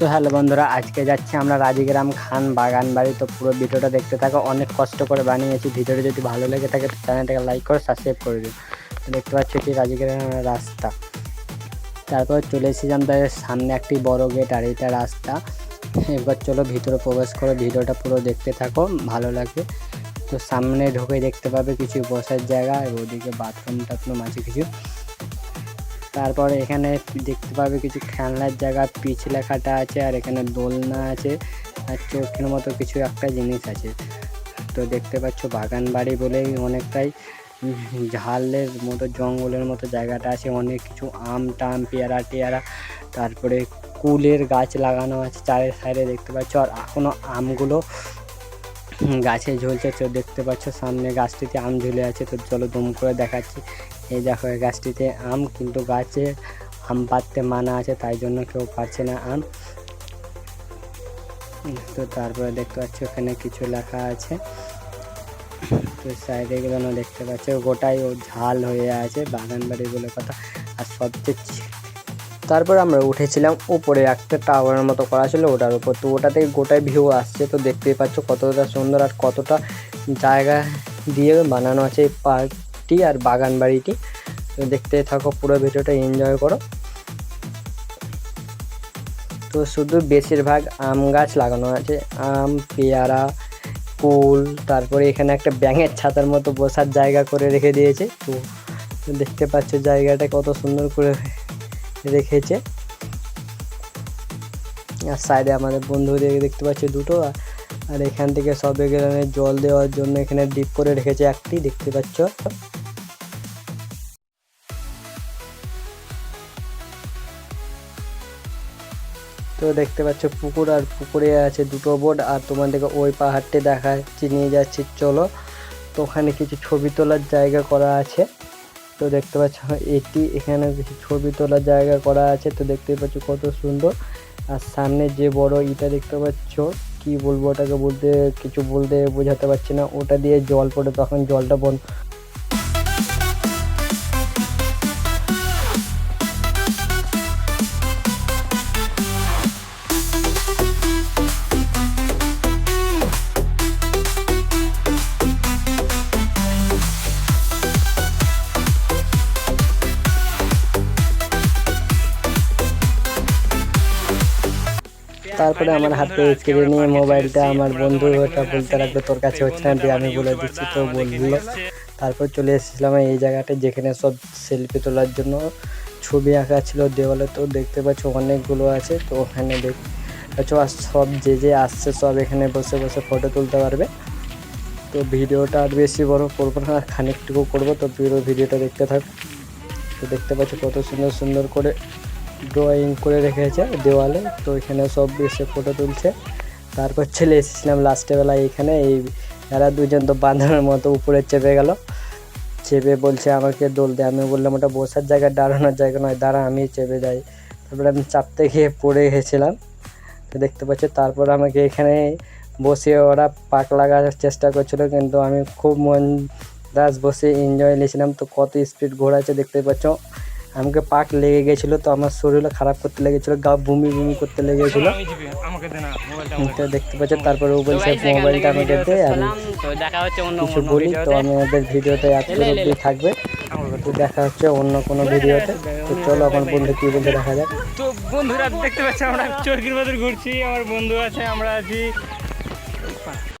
তো হ্যালো বন্ধুরা, আজকে যাচ্ছি আমরা রাজিগ্রাম খান বাগান বাড়ি। তো পুরো ভিডিওটা দেখতে থাকো, অনেক কষ্ট করে বানিয়েছি। ভিডিওটা যদি ভালো লেগে থাকে চ্যানেলটাকে লাইক করে সাবস্ক্রাইব করে দিন দেখতে পাচ্ছি এটি রাজিগ্রামের রাস্তা। তারপর চলে এসেছিলাম তার সামনে একটি বড় গেট, আর এটা রাস্তা। এবার চলো ভিতরে প্রবেশ করে ভিডিওটা পুরো দেখতে থাকো, ভালো লাগবে। তো সামনে ঢুকে দেখতে পাবে কিছু বসার জায়গা ওদিকে বাথরুম টাথরুম আছে কিছু। তারপরে এখানে দেখতে পাবে কিছু খেলনার জায়গা, পিচ লেখাটা আছে আর এখানে দোলনা আছে আর চোখের মতো কিছু একটা জিনিস আছে। তো দেখতে পাচ্ছ বাগান বাড়ি বলেই অনেকটাই। ঝালের মতো, জঙ্গলের মতো জায়গাটা আছে, অনেক কিছু আম টাম, পেয়ারা টেয়ারা, তারপরে কুলের গাছ লাগানো আছে চারের সাইডে দেখতে পাচ্ছ আর এখনও আমগুলো গাছে ঝুলছে। তো দেখতে পাচ্ছ সামনে গাছটিতে আম ঝুলে আছে। তো চলো দম করে দেখাচ্ছি এই দেখো এই গাছটিতে আম, কিন্তু গাছে আম পাততে মানা আছে, তাই জন্য কেউ পারছে না আম। তো তারপরে দেখতে পাচ্ছ এখানে কিছু লেখা আছে। তো সাইডে গেলে দেখতে পাচ্ছ, গোটাই ও ঝাল হয়ে আছে, বাগান বাড়ি বলে কথা। আর সবচেয়ে তারপর আমরা উঠেছিলাম, উপরে একটা টাওয়ারের মতো করা ছিল ওটার উপর। তো ওটা থেকে গোটাই ভিউ আসছে, তো দেখতেই পাচ্ছ কতটা সুন্দর আর কতটা জায়গা দিয়ে বানানো আছে এই পার্কটি আর বাগান বাড়িটি। দেখতে থাকো, পুরো ভিডিওটা এনজয় করো। তো শুধু বেশিরভাগ আম গাছ লাগানো আছে। আম, পেয়ারা, কুল, তারপরে এখানে একটা ব্যাঙের ছাতার মতো বসার জায়গা করে রেখে দিয়েছে। তো দেখতে পাচ্ছ জায়গাটা কত সুন্দর করে রেখেছে। আর সাইডে আমাদের বন্ধুদের দেখতে পাচ্ছি দুটো। আর- এখান থেকে সব এখানে জল দেওয়ার জন্য এখানে ডিপ করে রেখেছে একটি, দেখতে পাচ্ছ। তো দেখতে পাচ্ছ পুকুর আর পুকুরে আছে দুটো বোট আর তোমাদেরকে ওই পাহাড়টি দেখাচ্ছি, নিয়ে যাচ্ছি, চলো। তো ওখানে কিছু ছবি তোলার জায়গা করা আছে। তো দেখতে পাচ্ছ এটি, এখানে কিছু ছবি তোলার জায়গা করা আছে। তো দেখতে পাচ্ছ কত সুন্দর। আর সামনে যে বড় ইটা দেখতে পাচ্ছ, কি বলব ওটাকে বলতে, কিছু বলতে বোঝাতে পারছি না। ওটা দিয়ে জল পড়ে, তখন জলটা বন্ধ তারপরে আমার হাতে কেড়ে নিয়ে মোবাইলটা আমার বন্ধু ওটা বলতে লাগল, তোর কাছে হচ্ছে না? দিয়ে আমি বলে দিচ্ছি, তো বলল। তারপর চলে এসেছিলাম এই জায়গাটা যেখানে সব সেলফি তোলার জন্য ছবি আঁকা ছিল দেওয়ালে, তো দেখতে পাচ্ছ অনেকগুলো আছে, তো ওখানে দেখ সব যে যে আসছে সব এখানে বসে বসে ফটো তুলতে পারবে। তো ভিডিওটা আর বেশি বড় করব না, আর খানিকটুকু করব, তো পুরো ভিডিওটা দেখতে থাক। তো দেখতে পাচ্ছ কত সুন্দর সুন্দর করে ড্রয়িং করে রেখেছে দেওয়ালে, তো এখানে সব এসে ফটো তুলছে। তারপর চলে এসেছিলাম লাস্টে বেলায় এখানে, এই এরা দুজন তো বাঁধানোর মতো উপরে চেপে গেল। চেপে বলছে, আমাকে দোল দে। আমি বললাম, ওটা বসার জায়গা, দাঁড়ানোর জায়গা নয়, দাঁড়া, আমি চেপে যাই। তারপরে আমি চাপতে গিয়ে পড়ে গেছিলাম। দেখতে পাচ্ছি, তারপর আমাকে এখানে বসে ওরা পাক লাগার চেষ্টা করছিল, কিন্তু আমি খুব মন দাস বসে এনজয় নিয়েছিলাম। তো কত স্পিড ঘোরাচ্ছে দেখতে পাচ্ছ। আমাকে পাক লেগে গেছিল তো আমার শরীরও খারাপ করতে লেগেছিলো গা বমি বমি করতে লেগেছিলো। তো দেখতে পাচ্ছ তারপরে ও বলছে মোবাইলটা আমাকে দে আমি তো দেখা হচ্ছে অন্য কিছু বলি তো আমি আমাদের ভিডিওতে এত অবধি থাকবে। তো দেখা হচ্ছে অন্য কোনো ভিডিওতে তো। চলো আমার বন্ধু কি বলতে দেখা যাক। তো বন্ধুরা দেখতে পাচ্ছি আমরা চরকির মধ্যে ঘুরছি আমার বন্ধু আছে আমরা আছি